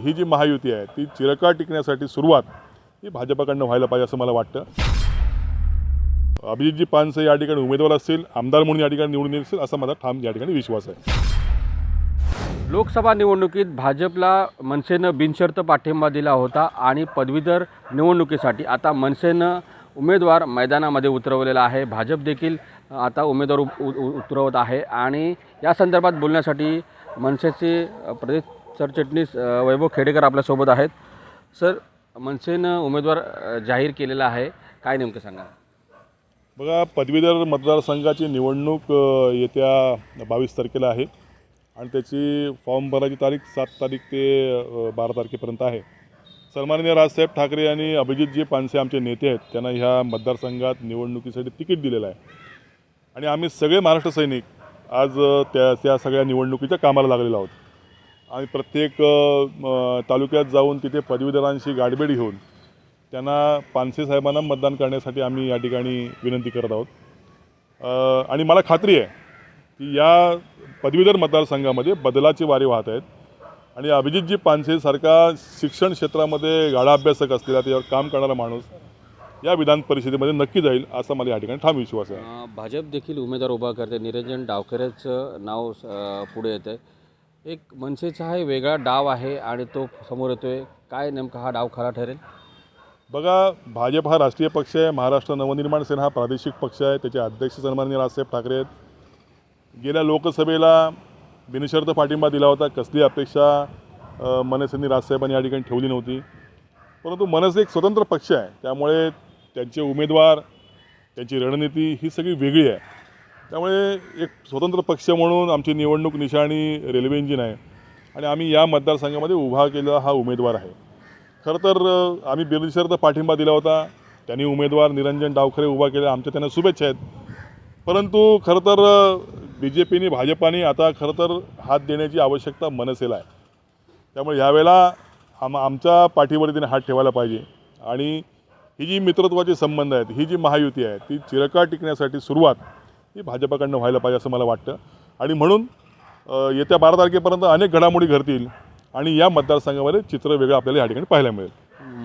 ही जी महायुती आहे ती चिरकाळ टिकण्यासाठी सुरुवात ही भाजपाकडनं व्हायला पाहिजे असं मला वाटतं. अभिजितजी पानसे या ठिकाणी उमेदवार असतील आमदार म्हणून या ठिकाणी निवडून येतील असा माझा ठाम या ठिकाणी विश्वास आहे. लोकसभा निवडणुकीत भाजपला मनसेनं बिनशर्त पाठिंबा दिला होता आणि पदवीधर निवडणुकीसाठी आता मनसेनं उमेदवार मैदानामध्ये उतरवलेला आहे. भाजप देखील आता उमेदवार उ- उतरवत आहे. आणि या संदर्भात बोलण्यासाठी मनसेचे प्रदेश सरचिटणीस वैभव खेडेकर आपल्यासोबत आहेत. सर मनसेनं उमेदवार जाहीर केलेला आहे. काय नेमकं सांगा? बघा पदवीधर मतदारसंघाची निवडणूक येत्या बावीस तारखेला आहे. आणि त्याची फॉर्म भरायची तारीख सात तारीख ते बारा तारखेपर्यंत आहे. सन्माननीय राजसाहेब ठाकरे आणि अभिजितजी पानसे आमचे नेते आहेत. त्यांना ह्या मतदारसंघात निवडणुकीसाठी तिकीट दिलेलं आहे. आणि आम्ही सगळे महाराष्ट्र सैनिक आज त्या त्या सगळ्या निवडणुकीच्या कामाला लागलेलो आहोत. आणि प्रत्येक तालुक्यात जाऊन तिथे पदवीधरांशी गाठभेट घेऊन त्यांना पानसे साहेबांना मतदान करण्यासाठी आम्ही या ठिकाणी विनंती करत आहोत. आणि मला खात्री आहे की या पदवीधर मतदारसंघामध्ये बदलाचे वारे वाहत आहेत आणि अभिजितजी पानसेसारखा शिक्षण क्षेत्रामध्ये गाढा अभ्यासक असलेला त्याच्यावर काम करणारा माणूस या विधान परिषदेमध्ये नक्की जाईल असा मला या ठिकाणी ठाम विश्वास आहे. भाजप देखील उमेदवार उभा करते. निरंजन डावकरेचं नाव पुढे येतं एक मनसेचा हा वेगळा डाव आहे आणि तो समोर येतोय. काय नेमका हा डाव खरा ठरेल? बघा भाजप हा राष्ट्रीय पक्ष आहे. महाराष्ट्र नवनिर्माण सेना हा प्रादेशिक पक्ष आहे. त्याचे अध्यक्ष सन्माननीय राजसाहेब ठाकरे आहेत. गेल्या लोकसभेला बिनशर्त पाठिंबा दिला होता. कसली अपेक्षा अ, राजसाहेबांनी या ठिकाणी ठेवली नव्हती. परंतु मनसे एक स्वतंत्र पक्ष आहे. त्यामुळे त्यांचे उमेदवार त्यांची रणनीती ही सगळी वेगळी आहे. त्यामुळे एक स्वतंत्र पक्ष म्हणून आमची निवडणूक निशाणी रेल्वे इंजिन आहे. आणि आम्ही या मतदारसंघामध्ये उभा केलेला हा उमेदवार आहे. खरं तर आम्ही बिनशर्त पाठिंबा दिला होता. त्यांनी उमेदवार निरंजन डावखरे उभा केले. आमच्या त्यांना शुभेच्छा आहेत. परंतु खरं तर बी जे पीने भाजपाने आता खरं तर हात देण्याची आवश्यकता मनसेला आहे. त्यामुळे यावेळेला आम आमच्या पाठीवर तिने हात ठेवायला पाहिजे. आणि ही जी मित्रत्वाचे संबंध आहेत ही जी महायुती आहे ती चिरकाळ टिकण्यासाठी सुरुवात ही भाजपाकडनं व्हायला पाहिजे असं मला वाटतं. आणि म्हणून येत्या बारा तारखेपर्यंत अनेक घडामोडी घडतील आणि या मतदारसंघामध्ये चित्र वेगळं आपल्याला या ठिकाणी पाहायला मिळेल.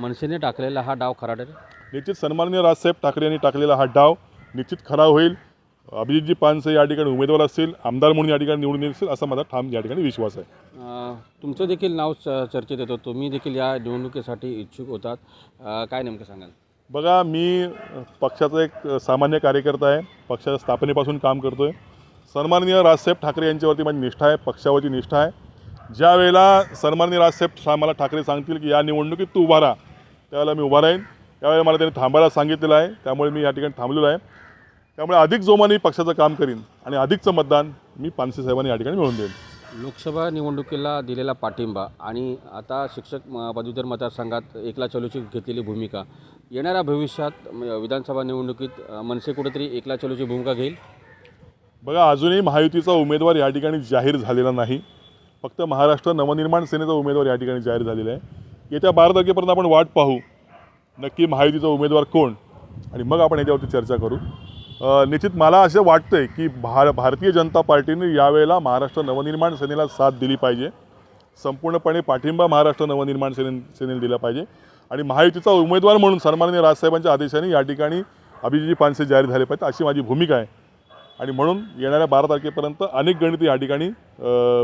मनसेने टाकलेला हा डाव खरा ठरेल निश्चित सन्माननीय राजसाहेब ठाकरे यांनी टाकलेला हा डाव निश्चित खरा होईल. अभिजितजी पानसे या ठिकाणी उमेदवार असतील आमदार म्हणून या ठिकाणी निवडून येतील असा माझा ठाम या ठिकाणी विश्वास आहे. तुमचं देखील नाव च- चर्चेत येतं. तुम्ही देखील या निवडणुकीसाठी इच्छुक होतात. काय नेमकं सांगाल? बघा मी पक्षाचा एक सामान्य कार्यकर्ता आहे. पक्षाच्या स्थापनेपासून काम करतो आहे सन्माननीय राजसाहेब ठाकरे यांच्यावरती माझी निष्ठा आहे पक्षावरती निष्ठा आहे. ज्या वेळेला सन्माननीय राजसाहेब मला ठाकरे सांगतील की या निवडणुकीत तू उभा राहा त्यावेळेला मी उभा राहीन. त्यावेळेला मला त्यांनी थांबायला सांगितलेलं आहे त्यामुळे मी या ठिकाणी थांबलेलो आहे. त्यामुळे अधिक जोमाने पक्षाचं काम करीन आणि अधिकचं मतदान मी पानसे साहेबांनी या ठिकाणी मिळवून देईन. लोकसभा निवडणुकीला दिलेला पाठिंबा आणि आता शिक्षक पदवीधर मतदारसंघात एकला चलोची घेतलेली भूमिका येणाऱ्या भविष्यात विधानसभा निवडणुकीत मनसे कुठेतरी एकला चलोची भूमिका घेईल? बघा अजूनही महायुतीचा उमेदवार या ठिकाणी जाहीर झालेला नाही. फक्त महाराष्ट्र नवनिर्माण सेनेचा उमेदवार या ठिकाणी जाहीर झालेला आहे. येत्या बारा तारखेपर्यंत आपण वाट पाहू नक्की महायुतीचा उमेदवार कोण? आणि मग आपण याच्यावरती चर्चा करू. निश्चित मला असं वाटतं आहे की भार भारतीय जनता पार्टीने यावेळेला महाराष्ट्र नवनिर्माण सेनेला साथ दिली पाहिजे. संपूर्णपणे पाठिंबा महाराष्ट्र नवनिर्माण सेने सेनेला दिला पाहिजे. आणि महायुतीचा उमेदवार म्हणून सन्माननीय राजसाहेबांच्या आदेशाने या ठिकाणी अभिजित पानसे जाहीर झाले पाहिजेत अशी माझी भूमिका आहे. आणि म्हणून येणाऱ्या बारा तारखेपर्यंत अनेक गणित या ठिकाणी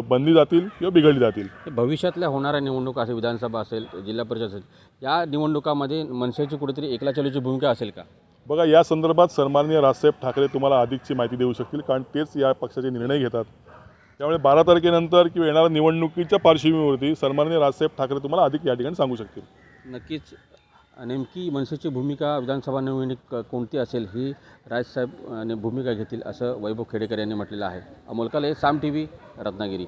बनली जातील किंवा बिघडली जातील. भविष्यातल्या होणाऱ्या निवडणुका असेल विधानसभा असेल जिल्हा परिषद असेल या निवडणुकामध्ये मनसेची कुठेतरी एकला चलोची भूमिका असेल का? बघा या संदर्भात सन्माननीय राजसाहेब ठाकरे तुम्हाला अधिकची माहिती देऊ शकतील कारण तेच या पक्षाचे निर्णय घेतात. त्यामुळे बारा तारखेनंतर किंवा येणाऱ्या निवडणुकीच्या पार्श्वभूमीवरती सन्माननीय राजसाहेब ठाकरे तुम्हाला अधिक या ठिकाणी सांगू शकतील. नक्कीच नेमकी मनसेची भूमिका विधानसभा निवडणूक कोणती असेल ही राजसाहेब भूमिका घेतील असं वैभव खेडेकर यांनी म्हटलेलं आहे. अमोल काले साम टी व्ही रत्नागिरी.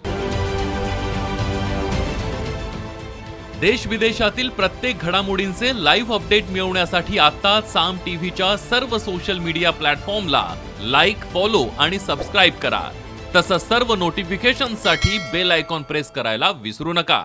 देश विदेशातील प्रत्येक घडामोडींचे लाईव्ह अपडेट मिळवण्यासाठी आता साम टीव्हीच्या सर्व सोशल मीडिया प्लॅटफॉर्मला लाईक फॉलो आणि सबस्क्राईब करा. तसंच सर्व नोटिफिकेशनसाठी बेल आयकॉन प्रेस करायला विसरू नका.